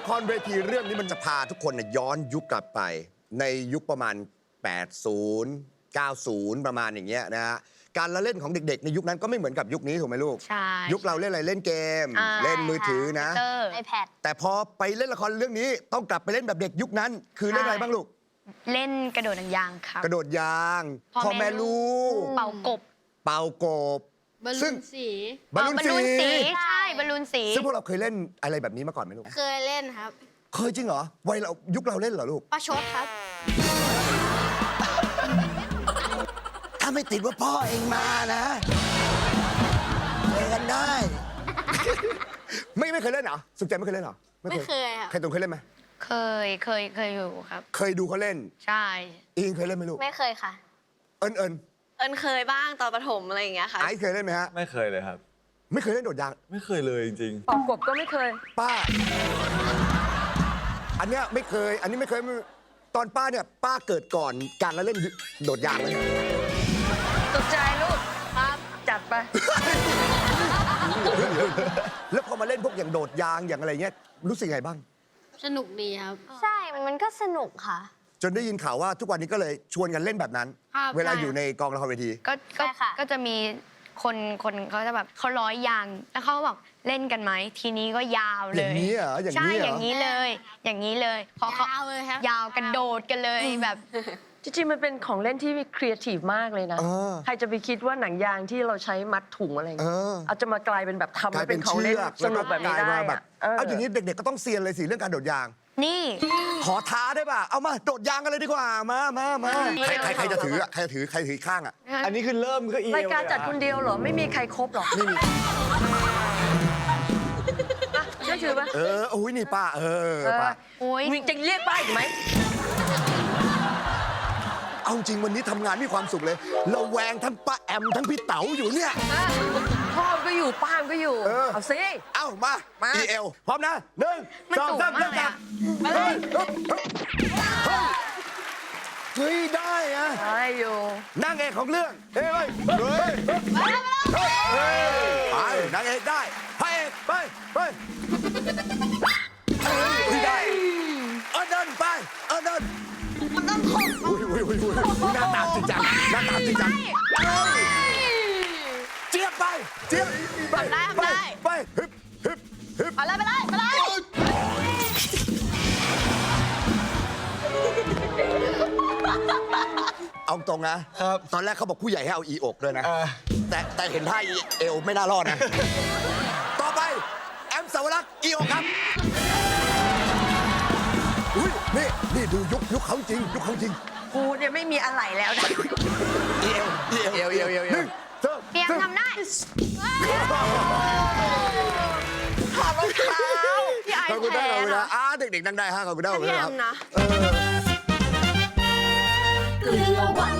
ละครเวทีเรื่องนี้มันจะพาทุกคนน่ะย้อนยุคกลับไป ในยุคประมาณ 80 90 ประมาณอย่างเงี้ยนะฮะการละเล่นของเด็ก ๆ ในยุคนั้นก็ไม่เหมือนกับยุคนี้ถูกไหมลูก ใช่ ยุคเราเล่นอะไรเล่นเกม อ่า เล่นมือถือนะ เตอร์ไอแพดแต่พอไปเล่นละครเรื่องนี้ต้องกลับไปเล่นแบบเด็กยุคนั้น คือเล่นอะไรบ้างลูก เล่นกระโดดหนังยางครับ กระโดดยางพ่อพ่อแม่แม่ลูก เป่ากบ เป่ากบ บอลซึ่ลูง นสีบอลลูนเบอลลูนสีสีใช่บอลลูนสี ซึ่งพวกเราเคยเล่นอะไรแบบนี้มาก่อนไหมลูก เคยเล่นครับ เคยจริงเหรอวัยเรายุคเราเล่นเหรอลูก ประชดครับ ถ้าไม่ติดว่าพ่อเองมานะเล่นกันได้ ไม่ไม่เคยเล่นเหรอสุขใจไม่เคยเล่นเหรอไม่เคยครับใครตรงเคยเล่นไหมเคยเคยเคยอยู่ครับ เคยดูเขาเล่นใช่ อิงเคยเล่นไหมลูก ไม่เคยค่ะ เอิญเอิญ เอิญเคยบ้างตอนประถมอะไรอย่างเงี้ยค่ะ ไอซ์เคยเล่นไหมฮะ ไม่เคยเลยครับ ไม่เคยเล่นโดดยาง ไม่เคยเลยจริงเป่ากบก็ไม่เคย ป้า อันเนี้ยไม่เคย อันนี้ไม่เคยตอนป้าเนี่ย ป้าเกิดก่อนการละเล่นโดดยางเลยตกใจลูกครับ จัดไป แล้วพอมาเล่นพวกอย่างโดดยางอย่างอะไรเงี้ยรู้สึกไงบ้าง สนุกดีครับ ใช่ มันก็สนุกค่ะ จนได้ยินข่าวว่าทุกวันนี้ก็เลยชวนกันเล่นแบบนั้น ครับเวลาใช่ อยู่ในกองละครเวที ก็ก็ใช่ค่ะ ก็จะมีคนคนเขาจะแบบเขาร้อยยาง แล้วเขาก็บอกเล่นกันไหมทีนี้ก็ยาวเลยอย่างนี้เหรออย่างนี้ใช่เหรอออย่างนี้เลย อย่างนี้เลยพอเขายาวเลยครับ ยาวกระโดดกันเลยแบบ จริงๆ มันเป็นของเล่นที่ครีเอทีฟมากเลยนะ เออใครจะไปคิดว่าหนังยางที่เราใช้มัดถุงอะไรอย่างเอเงี้ยอ เอาจะมากลายเป็นแบบทำกลาให้ยเป็เป็นนของเชืเล่นอกสนุกแบบนี้ล้วได้กลายมาแบบอะเออ เอาอย่างนี้เด็กๆก็ต้องเซียนเลยสิเรื่องการโดดยางนี่ ขอท้าได้ป่ะ เอามาโดดยางกันเลยดีกว่า มามามาใครใครใครจะถืออะใครจะถือใครถือข้างอะๆอันนี้คือเริ่มก็เอียวรายการจัดเลยอะคนเดียวเหรอ ไม่มีใครครบหรอกไม่มีอะช่วยถือปะเออโอ้ยนี่ป้า เออเออป้า โอ้ยมีจะเรียกป้าอีกไหม เอาจริงวันนี้ทำงานมีความสุขเลยเราแวงทั้งป้าแอมทั้งพี่เต๋าอยู่เนี่ยพ่อมก็อยู่ป้ามก็อยู่ เออ เอาสิ เอ้ามามาอีเอลพร้อมนะหนึ่งมันสองสูงสามมากเริ่มเลยกัอะนเฮ้ยเฮ้ยเฮ้ยได้อะใช่อยู่นางเอกของเรื่องเฮ้ยเฮ้ยเฮ้ยเฮ้ยไปนางเอกได้พระเอกไปไปเฮ้ยได้เออเดินไปเออเดิน มันต้องคงอุ้ยอุ้ยอุ้ยอุ้ยหน้าตาจริงจังหน้าตาจริงจังเฮ้ยเจี๊ยบไป เจี๊ยบไปทำได้ไปทำได้ ไปฮึบฮึบฮึบ ไปเลยไปเลยไปเลยเอาตรงนะครับตอนแรกเขาบอกผู้ใหญ่ให้เอาอีอกด้วยนะอ่าแต่แต่เห็นท่าอีเอวไม่น่ารอดนะ ต่อไป แอมสาวรักษ์อีอกครับ อุ้ยนี่นี่ดูยุคยุคเขาจริง ยุคเขาจริงกูเนี่ยไม่มีอะไรแล้วนะอีเอวอีเอวเอวเอวเอวเอวหนึ่งสองเพียงสามทำได้พี่ไอขอบคุณแพ้นะขอบคุณนะนะอ่าเด็กๆนั่งได้ฮะขอบคุณนะขอบคุณพี่นะแอครับมนะเออเกลือวัน